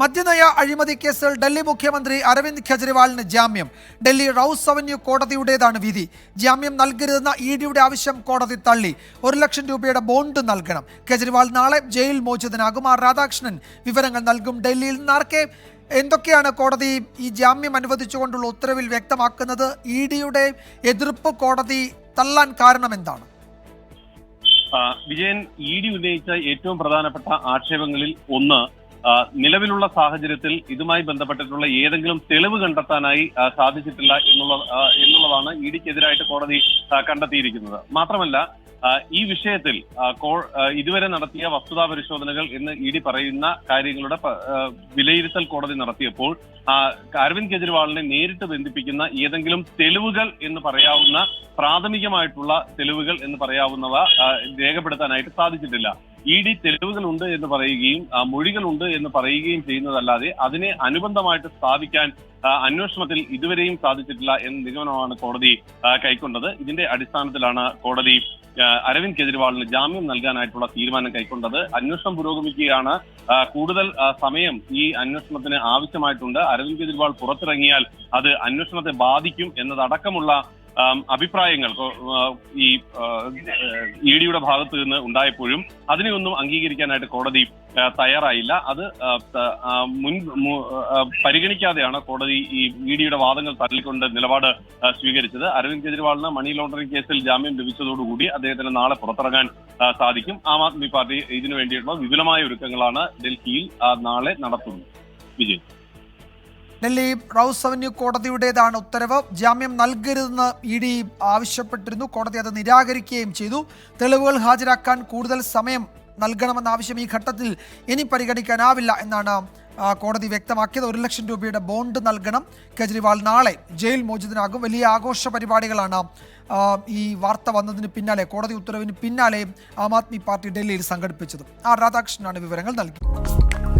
മദ്യനയ അഴിമതി കേസിൽ ഡൽഹി മുഖ്യമന്ത്രി അരവിന്ദ് കെജ്രിവാളിന് ജാമ്യം. ഡൽഹി റൌസ് അവന്യൂ കോടതിയുടേതാണ് വിധി. ജാമ്യം നൽകരുതെന്ന ഇ ഡിയുടെ ആവശ്യം കോടതി തള്ളി. ഒരു ലക്ഷം രൂപയുടെ ബോണ്ട് നൽകണം. കെജ്രിവാൾ നാളെ ജയിൽ മോചിതനാകും. ആർ രാധാകൃഷ്ണൻ വിവരങ്ങൾ നൽകും. ഡൽഹിയിൽ നിന്ന് ആർക്കെ എന്തൊക്കെയാണ് കോടതി ഈ ജാമ്യം അനുവദിച്ചുകൊണ്ടുള്ള ഉത്തരവിൽ വ്യക്തമാക്കുന്നത്? ഇ ഡിയുടെ എതിർപ്പ് കോടതി തള്ളാൻ കാരണം എന്താണ്? വിജയൻ ഇ ഡി ഉന്നയിച്ച ഏറ്റവും പ്രധാനപ്പെട്ട ആക്ഷേപങ്ങളിൽ ഒന്ന് നിലവിലുള്ള സാഹചര്യത്തിൽ ഇതുമായി ബന്ധപ്പെട്ടിട്ടുള്ള ഏതെങ്കിലും തെളിവ് കണ്ടെത്താനായി സാധിച്ചിട്ടില്ല എന്നുള്ള എന്നുള്ളതാണ് ഇഡിക്കെതിരായിട്ട് കോടതി കണ്ടെത്തിയിരിക്കുന്നത്. മാത്രമല്ല ഈ വിഷയത്തിൽ ഇതുവരെ നടത്തിയ വസ്തുതാ പരിശോധനകൾ എന്ന് ഇ ഡി പറയുന്ന കാര്യങ്ങളുടെ വിലയിരുത്തൽ കോടതി നടത്തിയപ്പോൾ അരവിന്ദ് കെജ്രിവാളിനെ നേരിട്ട് ബന്ധിപ്പിക്കുന്ന ഏതെങ്കിലും തെളിവുകൾ എന്ന് പറയാവുന്ന പ്രാഥമികമായിട്ടുള്ള തെളിവുകൾ എന്ന് പറയാവുന്നവ രേഖപ്പെടുത്താനായിട്ട് സാധിച്ചിട്ടില്ല. ഇ ഡി തെളിവുകളുണ്ട് എന്ന് പറയുകയും മൊഴികളുണ്ട് എന്ന് പറയുകയും ചെയ്യുന്നതല്ലാതെ അതിനെ അനുബന്ധമായിട്ട് സ്ഥാപിക്കാൻ അന്വേഷണത്തിൽ ഇതുവരെയും സാധിച്ചിട്ടില്ല എന്ന നിഗമനമാണ് കോടതി കൈക്കൊണ്ടത്. ഇതിന്റെ അടിസ്ഥാനത്തിലാണ് കോടതി അരവിന്ദ് കെജ്രിവാളിന് ജാമ്യം നൽകാനായിട്ടുള്ള തീരുമാനം കൈക്കൊണ്ടത്. അന്വേഷണം പുരോഗമിക്കുകയാണ്. കൂടുതൽ സമയം ഈ അന്വേഷണത്തിന് ആവശ്യമായിട്ടുണ്ട്. അരവിന്ദ് കെജ്രിവാൾ പുറത്തിറങ്ങിയാൽ അത് അന്വേഷണത്തെ ബാധിക്കും എന്നതടക്കമുള്ള അഭിപ്രായങ്ങൾ ഈ ഇ ഡിയുടെ ഭാഗത്തു നിന്ന് ഉണ്ടായപ്പോഴും അതിനെയൊന്നും അംഗീകരിക്കാനായിട്ട് കോടതി തയ്യാറായില്ല. അത് മുൻ പരിഗണിക്കാതെയാണ് കോടതി ഈ ഇ ഡിയുടെ വാദങ്ങൾ തള്ളിക്കൊണ്ട് നിലപാട് സ്വീകരിച്ചത്. അരവിന്ദ് കെജ്രിവാളിന് മണി ലോണ്ടറിംഗ് കേസിൽ ജാമ്യം ലഭിച്ചതോടുകൂടി അദ്ദേഹത്തിന് നാളെ പുറത്തിറങ്ങാൻ സാധിക്കും. ആം ആദ്മി പാർട്ടി ഇതിനു വേണ്ടിയിട്ടുള്ള വിപുലമായ ഒരുക്കങ്ങളാണ് ഡൽഹിയിൽ നാളെ നടത്തുന്നത്. വിജയ്. ഡൽഹി റൌസ് അവന്യൂ കോടതിയുടേതാണ് ഉത്തരവ്. ജാമ്യം നൽകരുതെന്ന് ഇ ഡി ആവശ്യപ്പെട്ടിരുന്നു. കോടതി അത് നിരാകരിക്കുകയും ചെയ്തു. തെളിവുകൾ ഹാജരാക്കാൻ കൂടുതൽ സമയം നൽകണമെന്ന ആവശ്യം ഈ ഘട്ടത്തിൽ ഇനി പരിഗണിക്കാനാവില്ല എന്നാണ് കോടതി വ്യക്തമാക്കിയത്. ഒരു ലക്ഷം രൂപയുടെ ബോണ്ട് നൽകണം. കെജ്രിവാൾ നാളെ ജയിൽ മോചിതനാകും. വലിയ ആഘോഷ പരിപാടികളാണ് ഈ വാർത്ത വന്നതിന് പിന്നാലെ കോടതി ഉത്തരവിന് പിന്നാലെ ആം ആദ്മി പാർട്ടി ഡൽഹിയിൽ സംഘടിപ്പിച്ചത്. ആർ രാധാകൃഷ്ണനാണ് വിവരങ്ങൾ നൽകിയത്